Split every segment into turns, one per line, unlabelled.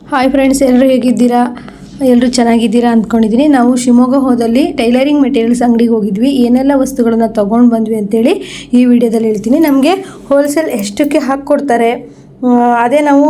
Hi friends ಎಲ್ಲರೂ ಹೇಗಿದ್ದೀರಾ? ಎಲ್ಲರೂ ಚೆನ್ನಾಗಿದ್ದೀರಾ ಅಂದ್ಕೊಂಡಿದ್ದೀನಿ. ನಾವು ಶಿವಮೊಗ್ಗ ಹೋದಲ್ಲಿ ಟೈಲರಿಂಗ್ ಮೆಟೀರಿಯಲ್ಸ್ ಅಂಗಡಿಗೆ ಹೋಗಿದ್ವಿ. ಏನೆಲ್ಲ ವಸ್ತುಗಳನ್ನು ತೊಗೊಂಡು ಬಂದ್ವಿ ಅಂತೇಳಿ ಈ ವಿಡಿಯೋದಲ್ಲಿ ಹೇಳ್ತೀನಿ. ನಮಗೆ ಹೋಲ್ಸೇಲ್ ಎಷ್ಟಕ್ಕೆ ಹಾಕ್ಕೊಡ್ತಾರೆ? ಅದೇ ನಾವು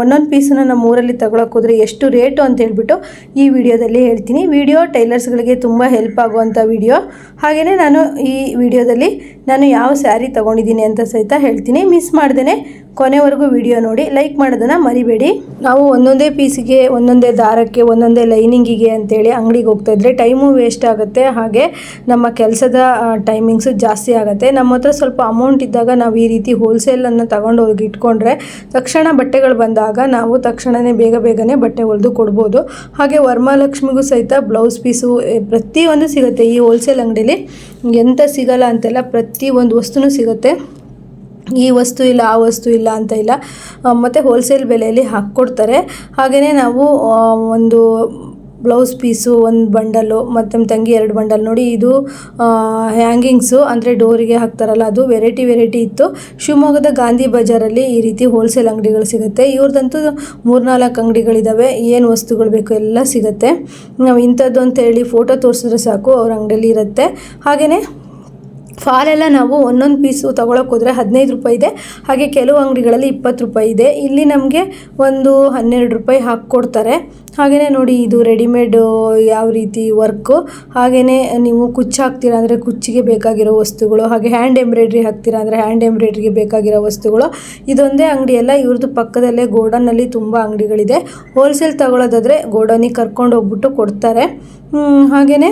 ಒಂದೊಂದು ಪೀಸನ್ನು ನಮ್ಮ ಊರಲ್ಲಿ ಹೋದ್ರೆ ಎಷ್ಟು ರೇಟು ಅಂತ ಹೇಳ್ಬಿಟ್ಟು ಈ ವಿಡಿಯೋದಲ್ಲಿ ಹೇಳ್ತೀನಿ. ವಿಡಿಯೋ ಟೈಲರ್ಸ್ಗಳಿಗೆ ತುಂಬ ಹೆಲ್ಪ್ ಆಗುವಂಥ ವಿಡಿಯೋ ಹಾಗೆಯೇ ನಾನು ಈ ವಿಡಿಯೋದಲ್ಲಿ ನಾನು ಯಾವ ಸ್ಯಾರಿ ತೊಗೊಂಡಿದ್ದೀನಿ ಅಂತ ಸಹಿತ ಹೇಳ್ತೀನಿ. ಮಿಸ್ ಮಾಡ್ದೇ ಕೊನೆವರೆಗೂ ವಿಡಿಯೋ ನೋಡಿ. ಲೈಕ್ ಮಾಡೋದನ್ನು ಮರಿಬೇಡಿ. ನಾವು ಒಂದೊಂದೇ ಪೀಸಿಗೆ ಒಂದೊಂದೇ ದಾರಕ್ಕೆ, ಒಂದೊಂದೇ ಲೈನಿಂಗಿಗೆ ಅಂತೇಳಿ ಅಂಗಡಿಗೆ ಹೋಗ್ತಾ ಇದ್ದರೆ ಟೈಮು ವೇಸ್ಟ್ ಆಗುತ್ತೆ. ಹಾಗೆ ನಮ್ಮ ಕೆಲಸದ ಟೈಮಿಂಗ್ಸು ಜಾಸ್ತಿ ಆಗುತ್ತೆ. ನಮ್ಮ ಹತ್ರ ಸ್ವಲ್ಪ ಅಮೌಂಟ್ ಇದ್ದಾಗ ನಾವು ಈ ರೀತಿ ಹೋಲ್ಸೇಲನ್ನು ತಗೊಂಡು ಹೋಗಿ ಇಟ್ಕೊಂಡ್ರೆ ತಕ್ಷಣ ಬಟ್ಟೆಗಳು ಬಂದಾಗ ನಾವು ತಕ್ಷಣವೇ ಬೇಗ ಬೇಗನೆ ಬಟ್ಟೆ ಹೊಲಿದು ಕೊಡ್ಬೋದು. ಹಾಗೆ ವರಮಹಾಲಕ್ಷ್ಮಿಗೂ ಸಹಿತ ಬ್ಲೌಸ್ ಪೀಸು ಪ್ರತಿಯೊಂದು ಸಿಗುತ್ತೆ. ಈ ಹೋಲ್ಸೇಲ್ ಅಂಗಡಿಲಿ ಎಂಥ ಸಿಗಲ್ಲ ಅಂತೆಲ್ಲ ಪ್ರತಿ ಒಂದು ವಸ್ತುನೂ ಸಿಗುತ್ತೆ. ಈ ವಸ್ತು ಇಲ್ಲ, ಆ ವಸ್ತು ಇಲ್ಲ ಅಂತ ಇಲ್ಲ. ಮತ್ತು ಹೋಲ್ಸೇಲ್ ಬೆಲೆಯಲ್ಲಿ ಹಾಕ್ಕೊಡ್ತಾರೆ. ಹಾಗೆಯೇ ನಾವು ಒಂದು ಬ್ಲೌಸ್ ಪೀಸು ಒಂದು ಬಂಡಲು ಮತ್ತು ನಮ್ಮ ತಂಗಿ ಎರಡು ಬಂಡಲ್ ನೋಡಿ, ಇದು ಹ್ಯಾಂಗಿಂಗ್ಸು ಅಂದರೆ ಡೋರಿಗೆ ಹಾಕ್ತಾರಲ್ಲ, ಅದು ವೆರೈಟಿ ವೆರೈಟಿ ಇತ್ತು. ಶಿವಮೊಗ್ಗದ ಗಾಂಧಿ ಬಜಾರಲ್ಲಿ ಈ ರೀತಿ ಹೋಲ್ಸೇಲ್ ಅಂಗಡಿಗಳು ಸಿಗುತ್ತೆ. ಇವ್ರದ್ದಂತೂ ಮೂರ್ನಾಲ್ಕು ಅಂಗಡಿಗಳಿದ್ದಾವೆ ಏನು ವಸ್ತುಗಳು ಬೇಕು ಎಲ್ಲ ಸಿಗುತ್ತೆ. ನಾವು ಇಂಥದ್ದು ಅಂತ ಹೇಳಿ ಫೋಟೋ ತೋರಿಸಿದ್ರೆ ಸಾಕು, ಅವ್ರ ಅಂಗಡಿಯಲ್ಲಿ ಇರುತ್ತೆ. ಹಾಗೆಯೇ ಫಾಲೆಲ್ಲ ನಾವು ಒಂದೊಂದು ಪೀಸು ತೊಗೊಳಕ್ಕೆ ಹೋದರೆ ಹದಿನೈದು ರೂಪಾಯಿ ಇದೆ. ಹಾಗೆ ಕೆಲವು ಅಂಗಡಿಗಳಲ್ಲಿ ಇಪ್ಪತ್ತು ರೂಪಾಯಿ ಇದೆ. ಇಲ್ಲಿ ನಮಗೆ ಒಂದು ಹನ್ನೆರಡು ರೂಪಾಯಿ ಹಾಕ್ಕೊಡ್ತಾರೆ. ಹಾಗೆಯೇ ನೋಡಿ ಇದು ರೆಡಿಮೇಡ್, ಯಾವ ರೀತಿ ವರ್ಕು. ಹಾಗೆಯೇ ನೀವು ಕುಚ್ಚು ಹಾಕ್ತೀರಾ ಅಂದರೆ ಕುಚ್ಚಿಗೆ ಬೇಕಾಗಿರೋ ವಸ್ತುಗಳು, ಹಾಗೆ ಹ್ಯಾಂಡ್ ಎಂಬ್ರಾಯ್ಡ್ರಿ ಹಾಕ್ತೀರಾ ಅಂದರೆ ಹ್ಯಾಂಡ್ ಎಂಬ್ರಾಯ್ಡ್ರಿಗೆ ಬೇಕಾಗಿರೋ ವಸ್ತುಗಳು. ಇದೊಂದೇ ಅಂಗಡಿಯಲ್ಲ ಇವ್ರದ್ದು ಪಕ್ಕದಲ್ಲೇ ಗೋಡನ್ನಲ್ಲಿ ತುಂಬ ಅಂಗಡಿಗಳಿದೆ. ಹೋಲ್ಸೇಲ್ ತಗೊಳ್ಳೋದಾದರೆ ಗೋಡನಿಗೆ ಕರ್ಕೊಂಡು ಹೋಗ್ಬಿಟ್ಟು ಕೊಡ್ತಾರೆ. ಹಾಗೆಯೇ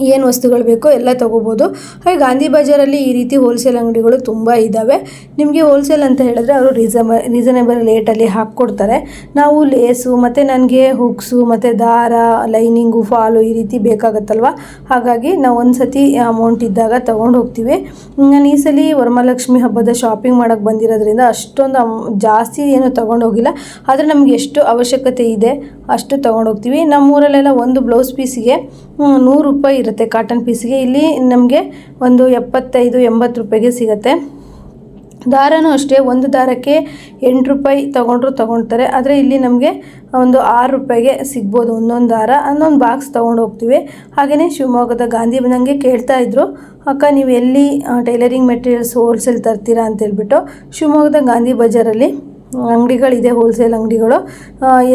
ಏನು ವಸ್ತುಗಳು ಬೇಕೋ ಎಲ್ಲ ತೊಗೋಬೋದು. ಹಾಗೆ ಗಾಂಧಿ ಬಜಾರಲ್ಲಿ ಈ ರೀತಿ ಹೋಲ್ಸೇಲ್ ಅಂಗಡಿಗಳು ತುಂಬ ಇದ್ದಾವೆ ನಿಮಗೆ ಹೋಲ್ಸೇಲ್ ಅಂತ ಹೇಳಿದ್ರೆ ಅವರು ರೀಸಮ ರೀಸನೇಬಲ್ ರೇಟಲ್ಲಿ ಹಾಕ್ಕೊಡ್ತಾರೆ. ನಾವು ಲೇಸು ಮತ್ತು ನನಗೆ ಹುಕ್ಸು ಮತ್ತು ದಾರ ಲೈನಿಂಗು ಫಾಲು ಈ ರೀತಿ ಬೇಕಾಗತ್ತಲ್ವ? ಹಾಗಾಗಿ ನಾವು ಒಂದು ಸತಿ ಅಮೌಂಟ್ ಇದ್ದಾಗ ತೊಗೊಂಡು ಹೋಗ್ತೀವಿ. ನಾನು ಈ ಸಲ ವರಮಹಾಲಕ್ಷ್ಮಿ ಹಬ್ಬದ ಶಾಪಿಂಗ್ ಮಾಡೋಕ್ಕೆ ಬಂದಿರೋದ್ರಿಂದ ಅಷ್ಟೊಂದು ಜಾಸ್ತಿ ಏನು ತೊಗೊಂಡು ಹೋಗಿಲ್ಲ. ಆದರೆ ನಮಗೆ ಎಷ್ಟು ಅವಶ್ಯಕತೆ ಇದೆ? ಅಷ್ಟು ಹೋಗ್ತೀವಿ. ನಮ್ಮೂರಲ್ಲೆಲ್ಲ ಒಂದು ಬ್ಲೌಸ್ ಪೀಸಿಗೆ ನೂರು ರೂಪಾಯಿ ಇರುತ್ತೆ ಕಾಟನ್ ಪೀಸಿಗೆ ಇಲ್ಲಿ ನಮಗೆ ಒಂದು ಎಪ್ಪತ್ತೈದು, ಎಂಬತ್ತು ರೂಪಾಯಿಗೆ ಸಿಗುತ್ತೆ. ದಾರನೂ ಅಷ್ಟೇ, ಒಂದು ದಾರಕ್ಕೆ ಎಂಟು ರೂಪಾಯಿ ತೊಗೊಂಡ್ರು ತೊಗೊಳ್ತಾರೆ ಆದರೆ ಇಲ್ಲಿ ನಮಗೆ ಒಂದು ಆರು ರೂಪಾಯಿಗೆ ಸಿಗ್ಬೋದು ಒಂದೊಂದು ದಾರ. ಅನ್ನೊಂದು ಬಾಕ್ಸ್ ತೊಗೊಂಡು ಹೋಗ್ತೀವಿ. ಹಾಗೆಯೇ ಶಿವಮೊಗ್ಗದ ಗಾಂಧಿ ನನಗೆ ಕೇಳ್ತಾ ಇದ್ರು, ಅಕ್ಕ, ನೀವು ಎಲ್ಲಿ ಟೈಲರಿಂಗ್ ಮೆಟೀರಿಯಲ್ಸ್ ಹೋಲ್ಸೇಲ್ ತರ್ತೀರಾ? ಅಂತೇಳ್ಬಿಟ್ಟು ಶಿವಮೊಗ್ಗದ ಗಾಂಧಿ ಬಜಾರಲ್ಲಿ ಅಂಗಡಿಗಳಿದೆ ಹೋಲ್ಸೇಲ್ ಅಂಗಡಿಗಳು.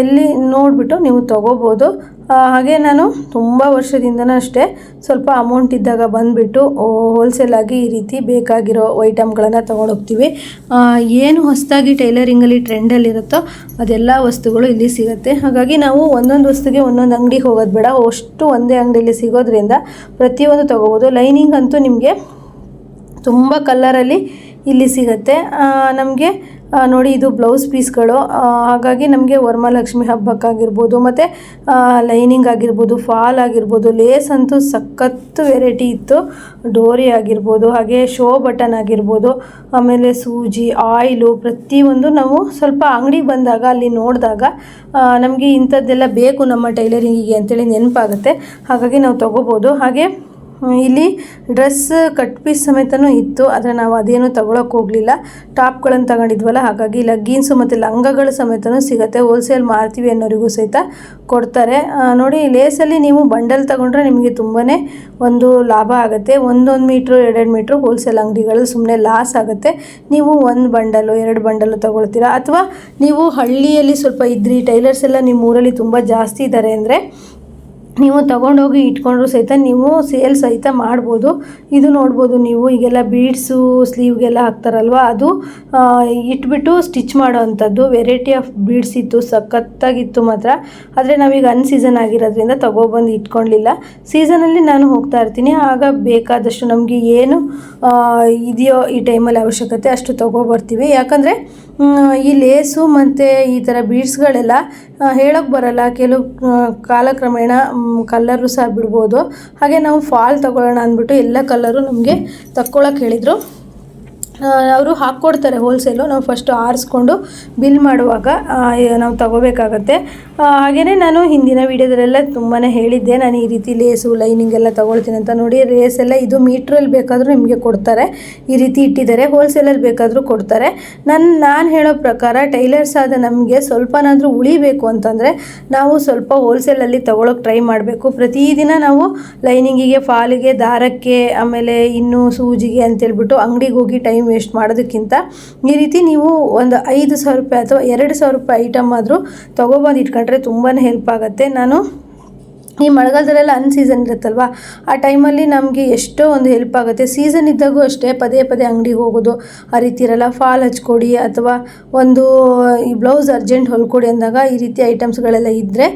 ಎಲ್ಲಿ ನೋಡಿಬಿಟ್ಟು ನೀವು ತೊಗೋಬೋದು. ಹಾಗೆ ನಾನು ತುಂಬ ವರ್ಷದಿಂದನೂ ಅಷ್ಟೇ ಸ್ವಲ್ಪ ಅಮೌಂಟ್ ಇದ್ದಾಗ ಬಂದುಬಿಟ್ಟು ಹೋಲ್ಸೇಲಾಗಿ ಈ ರೀತಿ ಬೇಕಾಗಿರೋ ಐಟಮ್ಗಳನ್ನು ತೊಗೊಂಡೋಗ್ತೀವಿ. ಏನು ಹೊಸದಾಗಿ ಟೈಲರಿಂಗಲ್ಲಿ ಟ್ರೆಂಡಲ್ಲಿರುತ್ತೋ ಅದೆಲ್ಲ ವಸ್ತುಗಳು ಇಲ್ಲಿ ಸಿಗುತ್ತೆ. ಹಾಗಾಗಿ ನಾವು ಒಂದೊಂದು ವಸ್ತುಗೆ ಒಂದೊಂದು ಅಂಗಡಿಗೆ ಹೋಗೋದು ಬೇಡ. ಅಷ್ಟು ಒಂದೇ ಅಂಗಡಿಯಲ್ಲಿ ಸಿಗೋದ್ರಿಂದ ಪ್ರತಿಯೊಂದು ತೊಗೋಬೋದು. ಲೈನಿಂಗ್ ಅಂತೂ ನಿಮಗೆ ತುಂಬ ಕಲ್ಲರಲ್ಲಿ ಇಲ್ಲಿ ಸಿಗುತ್ತೆ. ನಮಗೆ ನೋಡಿ, ಇದು ಬ್ಲೌಸ್ ಪೀಸ್ಗಳು ಹಾಗಾಗಿ ನಮಗೆ ವರಮಹಾಲಕ್ಷ್ಮಿ ಹಬ್ಬಕ್ಕಾಗಿರ್ಬೋದು, ಮತ್ತು ಲೈನಿಂಗ್ ಆಗಿರ್ಬೋದು ಫಾಲ್ ಆಗಿರ್ಬೋದು ಲೇಸ್ ಅಂತೂ ಸಖತ್ತು ವೆರೈಟಿ ಇತ್ತು. ಡೋರಿ ಆಗಿರ್ಬೋದು, ಹಾಗೆ ಶೋ ಬಟನ್ ಆಗಿರ್ಬೋದು, ಆಮೇಲೆ ಸೂಜಿ ಆಯಿಲು ಪ್ರತಿಯೊಂದು ನಾವು ಸ್ವಲ್ಪ ಅಂಗಡಿಗೆ ಬಂದಾಗ, ಅಲ್ಲಿ ನೋಡಿದಾಗ ನಮಗೆ ಇಂಥದ್ದೆಲ್ಲ ಬೇಕು ನಮ್ಮ ಟೈಲರಿಂಗಿಗೆ ಅಂತೇಳಿ ನೆನಪಾಗುತ್ತೆ. ಹಾಗಾಗಿ ನಾವು ತೊಗೋಬೋದು. ಹಾಗೆ ಇಲ್ಲಿ ಡ್ರೆಸ್ ಕಟ್ ಪೀಸ್ ಸಮೇತನೂ ಇತ್ತು, ಆದರೆ ನಾವು ಅದೇನು ತಗೊಳಕ್ಕೆ ಹೋಗಲಿಲ್ಲ. ಟಾಪ್ಗಳನ್ನು ತಗೊಂಡಿದ್ವಲ್ಲ, ಹಾಗಾಗಿ ಲಗ್ಗಿನ್ಸು ಮತ್ತು ಲಂಗಗಳು ಸಮೇತನೂ ಸಿಗುತ್ತೆ. ಹೋಲ್ಸೇಲ್ ಮಾರ್ತೀವಿ ಅನ್ನೋರಿಗೂ ಸಹಿತ ಕೊಡ್ತಾರೆ. ನೋಡಿ, ಲೇಸಲ್ಲಿ ನೀವು ಬಂಡಲ್ ತಗೊಂಡ್ರೆ ನಿಮಗೆ ತುಂಬಾ ಒಂದು ಲಾಭ ಆಗುತ್ತೆ. ಒಂದೊಂದು ಮೀಟ್ರು, ಎರಡೆರಡು ಮೀಟ್ರು ಹೋಲ್ಸೇಲ್ ಅಂಗಡಿಗಳು ಸುಮ್ಮನೆ ಲಾಸ್ ಆಗುತ್ತೆ. ನೀವು ಒಂದು ಬಂಡಲು, ಎರಡು ಬಂಡಲು ತಗೊಳ್ತೀರಾ? ಅಥವಾ ನೀವು ಹಳ್ಳಿಯಲ್ಲಿ ಸ್ವಲ್ಪ ಇದ್ರಿ, ಟೈಲರ್ಸ್ ಎಲ್ಲ ನಿಮ್ಮ ಊರಲ್ಲಿ ತುಂಬ ಜಾಸ್ತಿ ಇದ್ದಾರೆ ಅಂದರೆ ನೀವು ತಗೊಂಡೋಗಿ ಇಟ್ಕೊಂಡ್ರು ಸಹಿತ ನೀವು ಸೇಲ್ ಸಹಿತ ಮಾಡ್ಬೋದು. ಇದು ನೋಡ್ಬೋದು ನೀವು, ಈಗೆಲ್ಲ ಬೀಡ್ಸು ಸ್ಲೀವ್ಗೆಲ್ಲ ಹಾಕ್ತಾರಲ್ವ? ಅದು ಇಟ್ಬಿಟ್ಟು ಸ್ಟಿಚ್ ಮಾಡೋ ಅಂಥದ್ದು ವೆರೈಟಿ ಆಫ್ ಬೀಡ್ಸ್ ಇತ್ತು, ಸಖತ್ತಾಗಿತ್ತು ಮಾತ್ರ. ಆದರೆ ನಾವೀಗ ಅನ್ಸೀಸನ್ ಆಗಿರೋದ್ರಿಂದ ತೊಗೊಬಂದು ಇಟ್ಕೊಳ್ಳಿಲ್ಲ ಸೀಸನಲ್ಲಿ ನಾನು ಹೋಗ್ತಾ ಇರ್ತೀನಿ. ಆಗ ಬೇಕಾದಷ್ಟು ನಮಗೆ ಏನು ಇದೆಯೋ ಈ ಟೈಮಲ್ಲಿ ಅವಶ್ಯಕತೆ ಅಷ್ಟು ತೊಗೊಬರ್ತೀವಿ. ಯಾಕಂದರೆ ಈ ಲೇಸು ಮತ್ತು ಈ ಥರ ಬೀಡ್ಸ್ಗಳೆಲ್ಲ ಹೇಳೋಕ್ಕೆ ಬರಲ್ಲ. ಕೆಲವು ಕಾಲಕ್ರಮೇಣ ಕಲ್ಲರು ಸಹ ಬಿಡ್ಬೋದು. ಹಾಗೆ ನಾವು ಫಾಲ್ ತಗೊಳ್ಳೋಣ ಅಂದ್ಬಿಟ್ಟು ಎಲ್ಲ ಕಲ್ಲರು ನಮಗೆ ತಕ್ಕೊಳಕ್ಕೆ ಹೇಳಿದರು. ಅವರು ಹಾಕ್ಕೊಡ್ತಾರೆ ಹೋಲ್ಸೇಲು ನಾವು ಫಸ್ಟು ಆರಿಸ್ಕೊಂಡು ಬಿಲ್ ಮಾಡುವಾಗ ನಾವು ತಗೋಬೇಕಾಗತ್ತೆ. ಹಾಗೆಯೇ ನಾನು ಹಿಂದಿನ ವೀಡಿಯೋದಲ್ಲೆಲ್ಲ ತುಂಬಾ ಹೇಳಿದ್ದೆ, ನಾನು ಈ ರೀತಿ ಲೇಸು ಲೈನಿಂಗ್ ಎಲ್ಲ ತಗೊಳ್ತೀನಿ ಅಂತ ನೋಡಿ ರೇಸ್ ಎಲ್ಲ ಇದು ಮೀಟ್ರಲ್ಲಿ ಬೇಕಾದರೂ ನಿಮಗೆ ಕೊಡ್ತಾರೆ. ಈ ರೀತಿ ಇಟ್ಟಿದ್ದಾರೆ ಹೋಲ್ಸೇಲಲ್ಲಿ ಬೇಕಾದರೂ ಕೊಡ್ತಾರೆ. ನನ್ನ ನಾನು ಹೇಳೋ ಪ್ರಕಾರ ಟೈಲರ್ಸ್ ಆದ ನಮಗೆ ಸ್ವಲ್ಪನಾದರೂ ಉಳಿಬೇಕು ಅಂತಂದರೆ ನಾವು ಸ್ವಲ್ಪ ಹೋಲ್ಸೇಲಲ್ಲಿ ತಗೊಳ್ಳೋಕೆ ಟ್ರೈ ಮಾಡಬೇಕು. ಪ್ರತಿದಿನ ನಾವು ಲೈನಿಂಗಿಗೆ ಫಾಲಿಗೆ, ದಾರಕ್ಕೆ, ಆಮೇಲೆ ಇನ್ನು ಸೂಜಿಗೆ ಅಂತೇಳ್ಬಿಟ್ಟು ಅಂಗಡಿಗೆ ಹೋಗಿ ಟೈಮ್ ವೇಸ್ಟ್ ಮಾಡೋದಕ್ಕಿಂತ ಈ ರೀತಿ ನೀವು ಒಂದು ಐದು ಸಾವಿರ ರೂಪಾಯಿ ಅಥವಾ ಎರಡು ಸಾವಿರ ರೂಪಾಯಿ ಐಟಮ್ ಆದರೂ ತೊಗೊಬಂದು ಇಟ್ಕೊಂಡ್ರೆ ತುಂಬಾ ಹೆಲ್ಪ್ ಆಗುತ್ತೆ. ನಾನು ಈ ಮಳೆಗಾಲದಲ್ಲೆಲ್ಲ ಅನ್ ಸೀಸನ್ ಇರುತ್ತಲ್ವ? ಆ ಟೈಮಲ್ಲಿ ನಮಗೆ ಎಷ್ಟೋ ಒಂದು ಹೆಲ್ಪ್ ಆಗುತ್ತೆ. ಸೀಸನ್ ಇದ್ದಾಗೂ ಅಷ್ಟೇ ಪದೇ ಪದೇ ಅಂಗಡಿಗೆ ಹೋಗೋದು, ಆ ರೀತಿ ಇರಲ್ಲ. ಫಾಲ್ ಹಚ್ಕೊಡಿ ಅಥವಾ ಒಂದು ಈ ಬ್ಲೌಸ್ ಅರ್ಜೆಂಟ್ ಹೊಲ್ಕೊಡಿ ಅಂದಾಗ ಈ ರೀತಿ ಐಟಮ್ಸ್ಗಳೆಲ್ಲ ಇದ್ದರೆ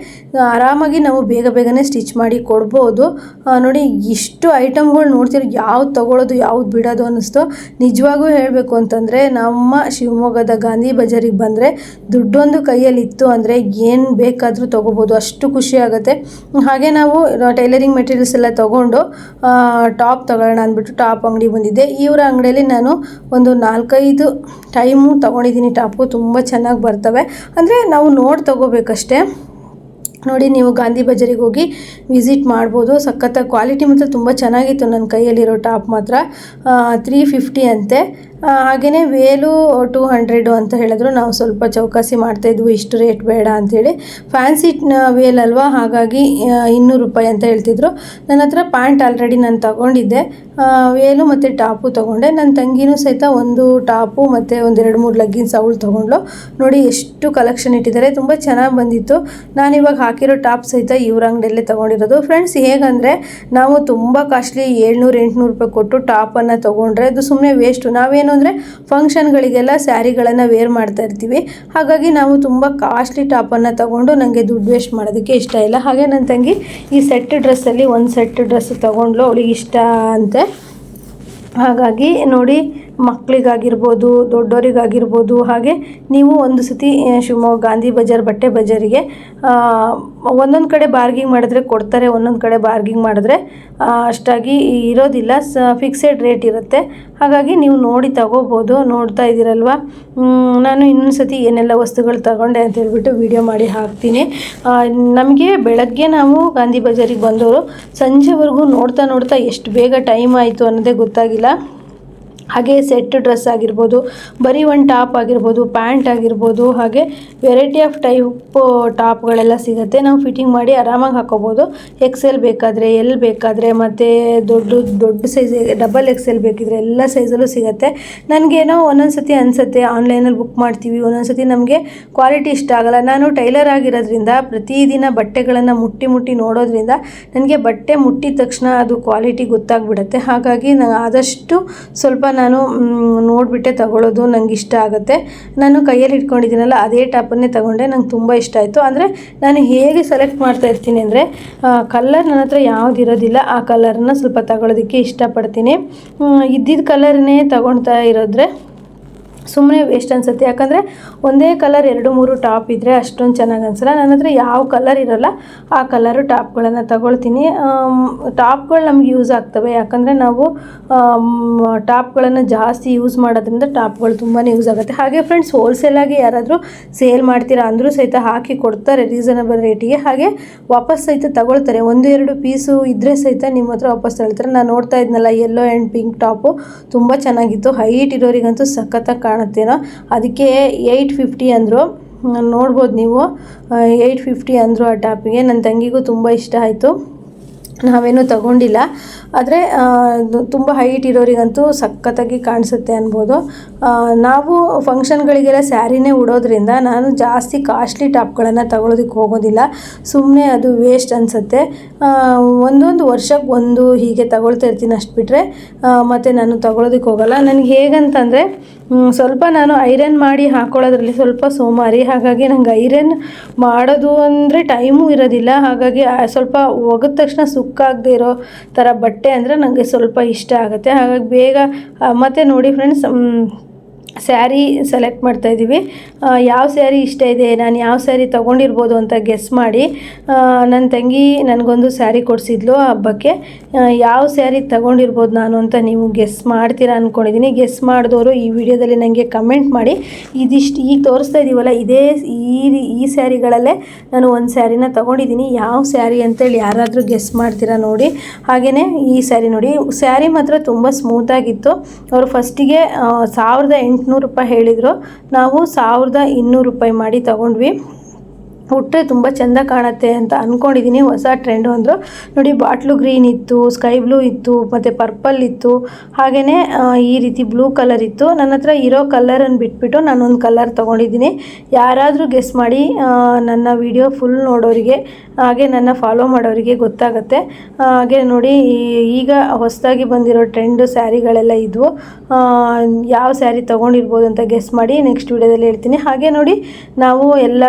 ಆರಾಮಾಗಿ ನಾವು ಬೇಗ ಬೇಗನೆ ಸ್ಟಿಚ್ ಮಾಡಿ ಕೊಡ್ಬೋದು. ನೋಡಿ ಇಷ್ಟು ಐಟಮ್ಗಳು ನೋಡ್ತಿರೋ ಯಾವ್ದು ತಗೊಳ್ಳೋದು ಯಾವ್ದು ಬಿಡೋದು ಅನ್ನಿಸ್ತು. ನಿಜವಾಗೂ ಹೇಳಬೇಕು ಅಂತಂದರೆ, ನಮ್ಮ ಶಿವಮೊಗ್ಗದ ಗಾಂಧಿ ಬಜಾರಿಗೆ ಬಂದರೆ ದುಡ್ಡೊಂದು ಕೈಯಲ್ಲಿ ಇತ್ತು ಅಂದರೆ ಏನು ಬೇಕಾದರೂ ತೊಗೋಬೋದು. ಅಷ್ಟು ಖುಷಿ ಆಗುತ್ತೆ. ಹಾಗೆ ನಾವು ಟೈಲರಿಂಗ್ ಮೆಟೀರಿಯಲ್ಸ್ ಎಲ್ಲ ತೊಗೊಂಡು ಟಾಪ್ ತೊಗೊಳ್ಳೋಣ ಅಂದ್ಬಿಟ್ಟು ಟಾಪ್ ಅಂಗಡಿ ಬಂದಿದ್ದೆ ಇವರ ಅಂಗಡಿಯಲ್ಲಿ ನಾನು ಒಂದು ನಾಲ್ಕೈದು ಟೈಮು ತೊಗೊಂಡಿದ್ದೀನಿ. ಟಾಪು ತುಂಬ ಚೆನ್ನಾಗಿ ಬರ್ತವೆ. ಅಂದರೆ ನಾವು ನೋಡಿ ತೊಗೋಬೇಕಷ್ಟೇ. ನೋಡಿ ನೀವು ಗಾಂಧಿ ಬಜಾರಿಗೆ ಹೋಗಿ ವಿಸಿಟ್ ಮಾಡ್ಬೋದು. ಸಖತ್ತಾಗಿ ಕ್ವಾಲಿಟಿ ಮಾತ್ರ ತುಂಬ ಚೆನ್ನಾಗಿತ್ತು ನನ್ನ ಕೈಯಲ್ಲಿರೋ ಟಾಪ್ ಮಾತ್ರ. ತ್ರೀ ಫಿಫ್ಟಿ ಅಂತೆ. ಹಾಗೆಯೇ ವೇಲು ಟೂ ಹಂಡ್ರೆಡು ಅಂತ ಹೇಳಿದ್ರು. ನಾವು ಸ್ವಲ್ಪ ಚೌಕಾಸಿ ಮಾಡ್ತಾಯಿದ್ವಿ ಇಷ್ಟು ರೇಟ್ ಬೇಡ ಅಂಥೇಳಿ ಫ್ಯಾನ್ಸಿ ವೇಲ್ ಅಲ್ವಾ? ಹಾಗಾಗಿ ಇನ್ನೂರು ರೂಪಾಯಿ ಅಂತ ಹೇಳ್ತಿದ್ರು. ನನ್ನ ಹತ್ರ ಪ್ಯಾಂಟ್ ಆಲ್ರೆಡಿ ನಾನು ತಗೊಂಡಿದ್ದೆ. ವೇಲು ಮತ್ತು ಟಾಪು ತೊಗೊಂಡೆ. ನನ್ನ ತಂಗಿನೂ ಸಹಿತ ಒಂದು ಟಾಪು ಮತ್ತು ಒಂದೆರಡು ಮೂರು ಲಗ್ಗಿನ್ಸ್ ಅವಳು ತೊಗೊಂಡ್ಲು ನೋಡಿ, ಎಷ್ಟು ಕಲೆಕ್ಷನ್ ಇಟ್ಟಿದ್ದಾರೆ. ತುಂಬ ಚೆನ್ನಾಗಿ ಬಂದಿತ್ತು. ನಾನು ಇವಾಗ ಹಾಕಿರೋ ಟಾಪ್ ಸಹಿತ ಇವ್ರ ಅಂಗಡಿಯಲ್ಲೇ ತೊಗೊಂಡಿರೋದು. ಫ್ರೆಂಡ್ಸ್, ಹೇಗಂದರೆ ನಾವು ತುಂಬ ಕಾಸ್ಟ್ಲಿ ಏಳ್ನೂರು, ಎಂಟುನೂರು ರೂಪಾಯಿ ಕೊಟ್ಟು ಟಾಪನ್ನು ತೊಗೊಂಡ್ರೆ ಅದು ಸುಮ್ಮನೆ ವೇಸ್ಟು ನಾವೇನು ಅಂದರೆ ಫಂಕ್ಷನ್ಗಳಿಗೆಲ್ಲ ಸ್ಯಾರಿಗಳನ್ನು ವೇರ್ ಮಾಡ್ತಾ ಇರ್ತೀವಿ. ಹಾಗಾಗಿ ನಾವು ತುಂಬ ಕಾಸ್ಟ್ಲಿ ಟಾಪನ್ನು ತಗೊಂಡು ನನಗೆ ದುಡ್ಡು ವೇಸ್ಟ್ ಮಾಡೋದಕ್ಕೆ ಇಷ್ಟ ಇಲ್ಲ. ಹಾಗೆ ನನ್ನ ತಂಗಿ ಈ ಸೆಟ್ ಡ್ರೆಸ್ಸಲ್ಲಿ ಒಂದು ಸೆಟ್ ಡ್ರೆಸ್ ತೊಗೊಂಡ್ಲು ಅವಳಿಗೆ ಇಷ್ಟ ಅಂತೆ. ಹಾಗಾಗಿ ನೋಡಿ ಮಕ್ಕಳಿಗಾಗಿರ್ಬೋದು ದೊಡ್ಡವರಿಗಾಗಿರ್ಬೋದು ಹಾಗೆ ನೀವು ಒಂದು ಸತಿ ಶಿವಮೊಗ್ಗ ಗಾಂಧಿ ಬಜಾರ್, ಬಟ್ಟೆ ಬಜಾರಿಗೆ ಒಂದೊಂದು ಕಡೆ ಬಾರ್ಗಿಂಗ್ ಮಾಡಿದ್ರೆ ಕೊಡ್ತಾರೆ, ಒಂದೊಂದು ಕಡೆ ಬಾರ್ಗಿಂಗ್ ಮಾಡಿದ್ರೆ ಅಷ್ಟಾಗಿ ಇರೋದಿಲ್ಲ, ಸ ಫಿಕ್ಸೆಡ್ ರೇಟ್ ಇರುತ್ತೆ. ಹಾಗಾಗಿ ನೀವು ನೋಡಿ ತಗೋಬೋದು, ನೋಡ್ತಾ ಇದ್ದೀರಲ್ವ? ನಾನು ಇನ್ನೊಂದು ಸತಿ ಏನೆಲ್ಲ ವಸ್ತುಗಳು ತಗೊಂಡೆ ಅಂತ ಹೇಳ್ಬಿಟ್ಟು ವಿಡಿಯೋ ಮಾಡಿ ಹಾಕ್ತೀನಿ. ನಮಗೆ ಬೆಳಗ್ಗೆ ನಾವು ಗಾಂಧಿ ಬಜಾರಿಗೆ ಬಂದವರು, ಸಂಜೆವರೆಗೂ ನೋಡ್ತಾ ನೋಡ್ತಾ ಎಷ್ಟು ಬೇಗ ಟೈಮ್ ಆಯಿತು ಅನ್ನೋದೇ ಗೊತ್ತಾಗಿಲ್ಲ. ಹಾಗೆ ಸೆಟ್ ಡ್ರೆಸ್ ಆಗಿರ್ಬೋದು ಬರೀ ಒಂದು ಟಾಪ್ ಆಗಿರ್ಬೋದು ಪ್ಯಾಂಟ್ ಆಗಿರ್ಬೋದು ಹಾಗೆ ವೆರೈಟಿ ಆಫ್ ಟೈಪ್ ಟಾಪ್ಗಳೆಲ್ಲ ಸಿಗುತ್ತೆ. ನಾವು ಫಿಟ್ಟಿಂಗ್ ಮಾಡಿ ಆರಾಮಾಗಿ ಹಾಕೋಬೋದು. ಎಕ್ಸೆಲ್ ಬೇಕಾದರೆ ಎಲ್ ಬೇಕಾದರೆ, ಮತ್ತು ದೊಡ್ಡ ದೊಡ್ಡ ಸೈಜ್ ಡಬಲ್ ಎಕ್ಸೆಲ್ ಬೇಕಿದ್ರೆ ಎಲ್ಲ ಸೈಜಲ್ಲೂ ಸಿಗುತ್ತೆ. ನನಗೇನೋ ಒಂದೊಂದು ಸತಿ ಅನಿಸುತ್ತೆ ಆನ್ಲೈನಲ್ಲಿ ಬುಕ್ ಮಾಡ್ತೀವಿ ಒಂದೊಂದು ಸತಿ ನಮಗೆ ಕ್ವಾಲಿಟಿ ಇಷ್ಟ ಆಗಲ್ಲ. ನಾನು ಟೈಲರ್ ಆಗಿರೋದ್ರಿಂದ, ಪ್ರತಿದಿನ ಬಟ್ಟೆಗಳನ್ನು ಮುಟ್ಟಿ ಮುಟ್ಟಿ ನೋಡೋದ್ರಿಂದ ನನಗೆ ಬಟ್ಟೆ ಮುಟ್ಟಿದ ತಕ್ಷಣ ಅದು ಕ್ವಾಲಿಟಿ ಗೊತ್ತಾಗ್ಬಿಡುತ್ತೆ. ಹಾಗಾಗಿ ನಾನು ಆದಷ್ಟು ಸ್ವಲ್ಪ ನಾನು ನೋಡಿಬಿಟ್ಟೆ ತಗೊಳ್ಳೋದು ನನಗೆ ಇಷ್ಟ ಆಗುತ್ತೆ. ನಾನು ಕೈಯಲ್ಲಿ ಇಟ್ಕೊಂಡಿದ್ದೀನಲ್ಲ, ಅದೇ ಟಾಪನ್ನೇ ತಗೊಂಡೆ, ನಂಗೆ ತುಂಬ ಇಷ್ಟ ಆಯಿತು. ಅಂದರೆ ನಾನು ಹೇಗೆ ಸೆಲೆಕ್ಟ್ ಮಾಡ್ತಾ ಇರ್ತೀನಿ ಅಂದರೆ ಕಲರ್ ನನ್ನ ಹತ್ರ ಯಾವ್ದು ಇರೋದಿಲ್ಲ, ಆ ಕಲರನ್ನ ಸ್ವಲ್ಪ ತಗೊಳ್ಳೋದಕ್ಕೆ ಇಷ್ಟಪಡ್ತೀನಿ. ಇದ್ದಿದ್ದ ಕಲರ್ನೇ ತಗೊಳ್ತಾ ಇರೋದ್ರೆ ಸುಮ್ಮನೆ ವೇಸ್ಟ್ ಅನಿಸುತ್ತೆ? ಯಾಕಂದರೆ ಒಂದೇ ಕಲರ್ ಎರಡು ಮೂರು ಟಾಪ್ ಇದ್ದರೆ ಅಷ್ಟೊಂದು ಚೆನ್ನಾಗಿ ಅನಿಸಲ್ಲ. ನನ್ನ ಹತ್ರ ಯಾವ ಕಲರ್ ಇರೋಲ್ಲ, ಆ ಕಲರು ಟಾಪ್ಗಳನ್ನು ತಗೊಳ್ತೀನಿ. ಟಾಪ್ಗಳು ನಮ್ಗೆ ಯೂಸ್ ಆಗ್ತವೆ. ಯಾಕಂದರೆ ನಾವು ಟಾಪ್ಗಳನ್ನು ಜಾಸ್ತಿ ಯೂಸ್ ಮಾಡೋದ್ರಿಂದ ಟಾಪ್ಗಳು ತುಂಬಾ ಯೂಸ್ ಆಗುತ್ತೆ. ಹಾಗೆ ಫ್ರೆಂಡ್ಸ್ ಹೋಲ್ಸೇಲಾಗಿ ಯಾರಾದರೂ ಸೇಲ್ ಮಾಡ್ತೀರಾ ಅಂದರೂ ಸಹಿತ ಹಾಕಿ ಕೊಡ್ತಾರೆ ರೀಸನಬಲ್ ರೇಟಿಗೆ ಹಾಗೆ ವಾಪಸ್ ಸಹಿತ ತಗೊಳ್ತಾರೆ. ಒಂದು, ಎರಡು ಪೀಸು ಇದ್ದರೆ ಸಹಿತ ನಿಮ್ಮ ಹತ್ರ ವಾಪಸ್ ತಗೊಳ್ತಾರೆ. ನಾನು ನೋಡ್ತಾ ಇದ್ನಲ್ಲ ಯೆಲ್ಲೋ ಆ್ಯಂಡ್ ಪಿಂಕ್ ಟಾಪು ತುಂಬ ಚೆನ್ನಾಗಿತ್ತು. ಹೈಟ್ ಇರೋರಿಗಂತೂ ಸಖತ್ತಾಗಿ ಕಾಣುತ್ತೇನೋ. ಅದಕ್ಕೆ ಏಯ್ಟ್ ಫಿಫ್ಟಿ ಅಂದರು. ನೋಡ್ಬೋದು ನೀವು ಏಯ್ಟ್ ಫಿಫ್ಟಿ ಅಂದರು ಆ ಟಾಪಿಗೆ. ನನ್ನ ತಂಗಿಗೂ ತುಂಬ ಇಷ್ಟ ಆಯಿತು. ನಾವೇನೂ ತಗೊಂಡಿಲ್ಲ. ಆದರೆ ತುಂಬ ಹೈಟ್ ಇರೋರಿಗಂತೂ ಸಖತ್ತಾಗಿ ಕಾಣಿಸುತ್ತೆ ಅನ್ಬೋದು. ನಾವು ಫಂಕ್ಷನ್ಗಳಿಗೆಲ್ಲ ಸ್ಯಾರಿನೇ ಉಡೋದ್ರಿಂದ ನಾನು ಜಾಸ್ತಿ ಕಾಸ್ಟ್ಲಿ ಟಾಪ್ಗಳನ್ನು ತಗೊಳ್ಳೋದಕ್ಕೆ ಹೋಗೋದಿಲ್ಲ. ಸುಮ್ಮನೆ ಅದು ವೇಸ್ಟ್ ಅನಿಸುತ್ತೆ. ಒಂದೊಂದು ವರ್ಷಕ್ಕೆ ಒಂದು ಹೀಗೆ ತಗೊಳ್ತಾ ಇರ್ತೀನಿ ಅಷ್ಟು ಬಿಟ್ಟರೆ ಮತ್ತು ನಾನು ತಗೊಳ್ಳೋದಕ್ಕೆ ಹೋಗಲ್ಲ. ನನಗೆ ಹೇಗಂತಂದರೆ ಸ್ವಲ್ಪ ನಾನು ಐರನ್ ಮಾಡಿ ಹಾಕೊಳ್ಳೋದ್ರಲ್ಲಿ ಸ್ವಲ್ಪ ಸೋಮಾರಿ. ಹಾಗಾಗಿ ನಂಗೆ ಐರನ್ ಮಾಡೋದು ಅಂದರೆ ಟೈಮೂ ಇರೋದಿಲ್ಲ. ಹಾಗಾಗಿ ಸ್ವಲ್ಪ ಒಗದ ತಕ್ಷಣ ಸುಕ್ಕಾಗದೇ ಇರೋ ಥರ ಬಟ್ಟೆ ಅಂದರೆ ನನಗೆ ಸ್ವಲ್ಪ ಇಷ್ಟ ಆಗುತ್ತೆ. ಹಾಗಾಗಿ ಬೇಗ ಮತ್ತು ನೋಡಿ ಫ್ರೆಂಡ್ಸ್ ಸ್ಯಾರಿ ಸೆಲೆಕ್ಟ್ ಮಾಡ್ತಾ ಇದ್ದೀವಿ. ಯಾವ ಸ್ಯಾರಿ ಇಷ್ಟ ಇದೆ? ನಾನು ಯಾವ ಸ್ಯಾರಿ ತೊಗೊಂಡಿರ್ಬೋದು ಅಂತ ಗೆಸ್ ಮಾಡಿ ನನ್ನ ತಂಗಿ ನನಗೊಂದು ಸ್ಯಾರಿ ಕೊಡಿಸಿದ್ಲು ಹಬ್ಬಕ್ಕೆ. ಯಾವ ಸ್ಯಾರಿ ತೊಗೊಂಡಿರ್ಬೋದು ನಾನು ಅಂತ ನೀವು ಗೆಸ್ ಮಾಡ್ತೀರಾ ಅಂದ್ಕೊಂಡಿದ್ದೀನಿ ಗೆಸ್ ಮಾಡಿದವರು ಈ ವಿಡಿಯೋದಲ್ಲಿ ನನಗೆ ಕಮೆಂಟ್ ಮಾಡಿ, ಇದಿಷ್ಟು ಈಗ ತೋರಿಸ್ತಾ ಇದ್ದೀವಲ್ಲ ಇದೇ ಈ ಈ ಸ್ಯಾರಿಗಳಲ್ಲೇ ನಾನು ಒಂದು ಸ್ಯಾರಿನ ತೊಗೊಂಡಿದ್ದೀನಿ ಯಾವ ಸ್ಯಾರಿ ಅಂತೇಳಿ ಯಾರಾದರೂ ಗೆಸ್ ಮಾಡ್ತೀರಾ ನೋಡಿ. ಹಾಗೆಯೇ ಈ ಸ್ಯಾರಿ ನೋಡಿ, ಸ್ಯಾರಿ ಮಾತ್ರ ತುಂಬ ಸ್ಮೂತಾಗಿತ್ತು ಅವರು ಫಸ್ಟಿಗೆ ಸಾವಿರದ ಎಂಟುನೂರು ರೂಪಾಯಿ ಹೇಳಿದರು. ನಾವು ಸಾವಿರದ ಇನ್ನೂರು ರೂಪಾಯಿ ಮಾಡಿ ತಗೊಂಡ್ವಿ. ಉಟ್ಟರೆ ತುಂಬ ಚೆಂದ ಕಾಣುತ್ತೆ ಅಂತ ಅಂದ್ಕೊಂಡಿದ್ದೀನಿ ಹೊಸ ಟ್ರೆಂಡು ಅಂದರು. ನೋಡಿ, ಬಾಟ್ಲು ಗ್ರೀನ್ ಇತ್ತು ಸ್ಕೈ ಬ್ಲೂ ಇತ್ತು, ಮತ್ತು ಪರ್ಪಲ್ ಇತ್ತು. ಹಾಗೆಯೇ ಈ ರೀತಿ ಬ್ಲೂ ಕಲರ್ ಇತ್ತು. ನನ್ನ ಹತ್ರ ಇರೋ ಕಲರನ್ನು ಬಿಟ್ಬಿಟ್ಟು ನಾನೊಂದು ಕಲರ್ ತೊಗೊಂಡಿದ್ದೀನಿ ಯಾರಾದರೂ ಗೆಸ್ ಮಾಡಿ ನನ್ನ ವಿಡಿಯೋ ಫುಲ್ ನೋಡೋರಿಗೆ, ಹಾಗೆ ನನ್ನ ಫಾಲೋ ಮಾಡೋರಿಗೆ ಗೊತ್ತಾಗುತ್ತೆ. ಹಾಗೆ ನೋಡಿ ಈಗ ಹೊಸದಾಗಿ ಬಂದಿರೋ ಟ್ರೆಂಡು ಸ್ಯಾರಿಗಳೆಲ್ಲ ಇದ್ವು. ಯಾವ ಸ್ಯಾರಿ ತೊಗೊಂಡಿರ್ಬೋದು ಅಂತ ಗೆಸ್ ಮಾಡಿ ನೆಕ್ಸ್ಟ್ ವಿಡಿಯೋದಲ್ಲಿ ಹೇಳ್ತೀನಿ. ಹಾಗೆ ನೋಡಿ, ನಾವು ಎಲ್ಲ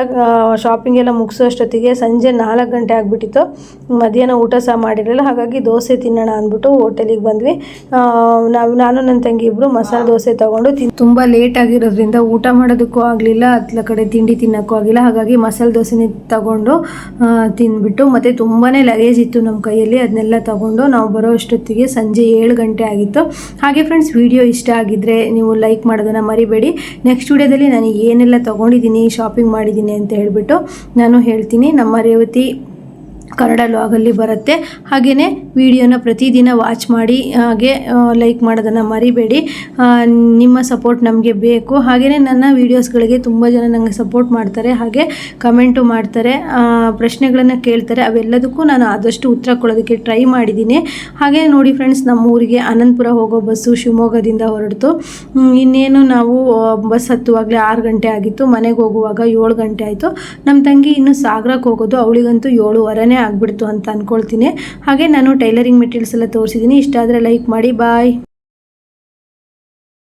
ಶಾಪಿಂಗ್ ಎಲ್ಲ ಮುಗಿಸೋ ಅಷ್ಟೊತ್ತಿಗೆ ಸಂಜೆ ನಾಲ್ಕು ಗಂಟೆ ಆಗಿಬಿಟ್ಟಿತ್ತು. ಮಧ್ಯಾಹ್ನ ಊಟ ಸಹ ಮಾಡಿರಲಿಲ್ಲ. ಹಾಗಾಗಿ ದೋಸೆ ತಿನ್ನೋಣ ಅಂದ್ಬಿಟ್ಟು ಹೋಟೆಲಿಗೆ ಬಂದ್ವಿ. ನಾವು, ನಾನು ನನ್ನ ತಂಗಿ ಇಬ್ಬರು ಮಸಾಲೆ ದೋಸೆ ತೊಗೊಂಡು ತಿನ್, ತುಂಬ ಲೇಟ್ ಆಗಿರೋದ್ರಿಂದ ಊಟ ಮಾಡೋದಕ್ಕೂ ಆಗಲಿಲ್ಲ. ಹತ್ತಲ ಕಡೆ ತಿಂಡಿ ತಿನ್ನೋಕ್ಕೂ ಆಗಿಲ್ಲ. ಹಾಗಾಗಿ ಮಸಾಲೆ ದೋಸೆನೇ ತಗೊಂಡು ತಿಂದ್ಬಿಟ್ಟು ಮತ್ತು ತುಂಬಾ ಲಗೇಜ್ ಇತ್ತು ನಮ್ಮ ಕೈಯಲ್ಲಿ. ಅದನ್ನೆಲ್ಲ ತಗೊಂಡು ನಾವು ಬರೋ ಅಷ್ಟೊತ್ತಿಗೆ ಸಂಜೆ ಏಳು ಗಂಟೆ ಆಗಿತ್ತು. ಹಾಗೆ ಫ್ರೆಂಡ್ಸ್ ವಿಡಿಯೋ ಇಷ್ಟ ಆಗಿದ್ದರೆ ನೀವು ಲೈಕ್ ಮಾಡೋದನ್ನು ಮರಿಬೇಡಿ. ನೆಕ್ಸ್ಟ್ ವಿಡಿಯೋದಲ್ಲಿ ನಾನು ಏನೆಲ್ಲ ತೊಗೊಂಡಿದ್ದೀನಿ ಶಾಪಿಂಗ್ ಮಾಡಿದ್ದೀನಿ ಅಂತ ಹೇಳಿಬಿಟ್ಟು ನಾನು ಹೇಳ್ತೀನಿ ನಮ್ಮ ರೇವತಿ ಕನ್ನಡ ಲಾಗಲ್ಲಿ ಬರುತ್ತೆ. ಹಾಗೆಯೇ ವಿಡಿಯೋನ ಪ್ರತಿದಿನ ವಾಚ್ ಮಾಡಿ, ಹಾಗೆ ಲೈಕ್ ಮಾಡೋದನ್ನು ಮರಿಬೇಡಿ. ನಿಮ್ಮ ಸಪೋರ್ಟ್ ನಮಗೆ ಬೇಕು. ಹಾಗೆಯೇ ನನ್ನ ವೀಡಿಯೋಸ್ಗಳಿಗೆ ತುಂಬ ಜನ ನನಗೆ ಸಪೋರ್ಟ್ ಮಾಡ್ತಾರೆ. ಹಾಗೆ ಕಮೆಂಟು ಮಾಡ್ತಾರೆ. ಪ್ರಶ್ನೆಗಳನ್ನು ಕೇಳ್ತಾರೆ. ಅವೆಲ್ಲದಕ್ಕೂ ನಾನು ಆದಷ್ಟು ಉತ್ತರ ಕೊಡೋದಕ್ಕೆ ಟ್ರೈ ಮಾಡಿದ್ದೀನಿ. ಹಾಗೆ ನೋಡಿ ಫ್ರೆಂಡ್ಸ್ ನಮ್ಮ ಊರಿಗೆ ಅನಂತಪುರ ಹೋಗೋ ಬಸ್ಸು ಶಿವಮೊಗ್ಗದಿಂದ ಹೊರಡ್ತು. ಇನ್ನೇನು ನಾವು ಬಸ್ ಹತ್ತುವಾಗಲೇ ಆರು ಗಂಟೆ ಆಗಿತ್ತು. ಮನೆಗೆ ಹೋಗುವಾಗ ಏಳು ಗಂಟೆ ಆಯಿತು. ನಮ್ಮ ತಂಗಿ ಇನ್ನು ಸಾಗರಕ್ಕೆ ಹೋಗೋದು ಅವಳಿಗಂತೂ ಏಳುವರೆನೇ ಆಗಿಬಿಡ್ತು ಅಂತ ಅಂದ್ಕೊಳ್ತೀನಿ ಹಾಗೆ ನಾನು ಟೈಲರಿಂಗ್ ಮೆಟೀರಿಯಲ್ಸ್ ಎಲ್ಲ ತೋರಿಸಿದ್ದೀನಿ ಇಷ್ಟ ಆದರೆ ಲೈಕ್ ಮಾಡಿ. ಬಾಯ್